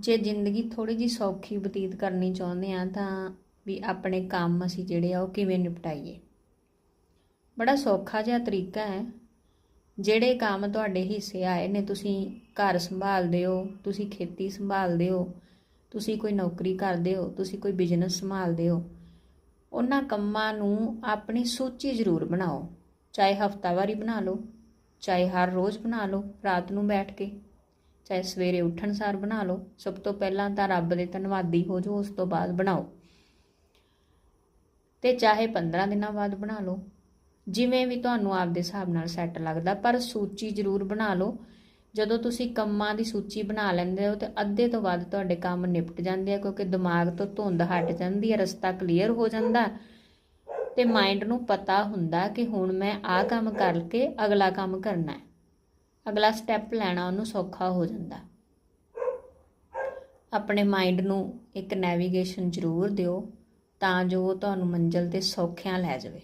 ਜੇ ਜ਼ਿੰਦਗੀ ਥੋੜੀ ਜੀ ਸੌਖੀ ਬਤੀਤ ਕਰਨੀ ਚਾਹੁੰਦੇ ਆ ਤਾਂ ਵੀ ਆਪਣੇ ਕੰਮ ਅਸੀਂ ਜਿਹੜੇ ਆ ਉਹ ਕਿਵੇਂ ਨਿਪਟਾਈਏ? ਬੜਾ ਸੌਖਾ ਜਿਹਾ ਤਰੀਕਾ ਹੈ। ਜਿਹੜੇ ਕੰਮ ਤੁਹਾਡੇ ਹਿੱਸੇ ਆਏ ਨੇ, ਤੁਸੀਂ ਘਰ ਸੰਭਾਲਦੇ ਹੋ, ਤੁਸੀਂ ਖੇਤੀ ਸੰਭਾਲਦੇ ਹੋ, ਤੁਸੀਂ ਕੋਈ ਨੌਕਰੀ ਕਰਦੇ ਹੋ, ਤੁਸੀਂ ਕੋਈ ਬਿਜ਼ਨਸ ਸੰਭਾਲਦੇ ਹੋ, ਉਹਨਾਂ ਕੰਮਾਂ ਨੂੰ ਆਪਣੀ ਸੂਚੀ ਜ਼ਰੂਰ ਬਣਾਓ। ਚਾਹੇ ਹਫਤਾਵਾਰੀ ਬਣਾ ਲਓ, ਚਾਹੇ ਹਰ ਰੋਜ਼ ਬਣਾ ਲਓ, ਰਾਤ ਨੂੰ ਬੈਠ ਕੇ। ਚਾਹੇ ਸਵੇਰੇ ਉੱਠਣ ਸਾਰ ਬਣਾ ਲਓ। ਸਭ ਤੋਂ ਪਹਿਲਾਂ ਤਾਂ ਰੱਬ ਦੇ ਧੰਨਵਾਦੀ ਹੋ ਜਾਓ, ਉਸ ਤੋਂ ਬਾਅਦ ਬਣਾਓ। ਤੇ ਚਾਹੇ 15 ਦਿਨਾਂ ਬਾਅਦ ਬਣਾ ਲਓ। ਜਿਵੇਂ ਵੀ ਤੁਹਾਨੂੰ ਆਪਦੇ ਹਿਸਾਬ ਨਾਲ ਸੈੱਟ ਲੱਗਦਾ, ਪਰ ਸੂਚੀ ਜ਼ਰੂਰ ਬਣਾ ਲਓ। ਜਦੋਂ ਤੁਸੀਂ ਕੰਮਾਂ ਦੀ ਸੂਚੀ ਬਣਾ ਲੈਂਦੇ ਹੋ ਤੇ ਅੱਧੇ ਤੋਂ ਵੱਧ ਤੁਹਾਡੇ ਕੰਮ ਨਿਪਟ ਜਾਂਦੇ ਆ, ਕਿਉਂਕਿ ਦਿਮਾਗ ਤੋਂ ਧੁੰਦ ਹਟ ਜਾਂਦੀ ਹੈ ਰਸਤਾ ਕਲੀਅਰ ਹੋ ਜਾਂਦਾ। ਤੇ ਮਾਈਂਡ ਨੂੰ ਪਤਾ ਹੁੰਦਾ ਕਿ ਹੁਣ ਮੈਂ ਆਹ ਕੰਮ ਕਰਕੇ ਅਗਲਾ ਕੰਮ ਕਰਨਾ ਹੈ। ਅਗਲਾ ਸਟੈਪ ਲੈਣਾ ਉਹਨੂੰ ਸੌਖਾ ਹੋ ਜਾਂਦਾ। ਆਪਣੇ ਮਾਈਂਡ ਨੂੰ ਇੱਕ ਨੈਵੀਗੇਸ਼ਨ ਜ਼ਰੂਰ ਦਿਓ ਤਾਂ ਜੋ ਉਹ ਤੁਹਾਨੂੰ ਮੰਜ਼ਿਲ ਤੇ ਸੌਖਿਆਂ ਲੈ ਜਾਵੇ।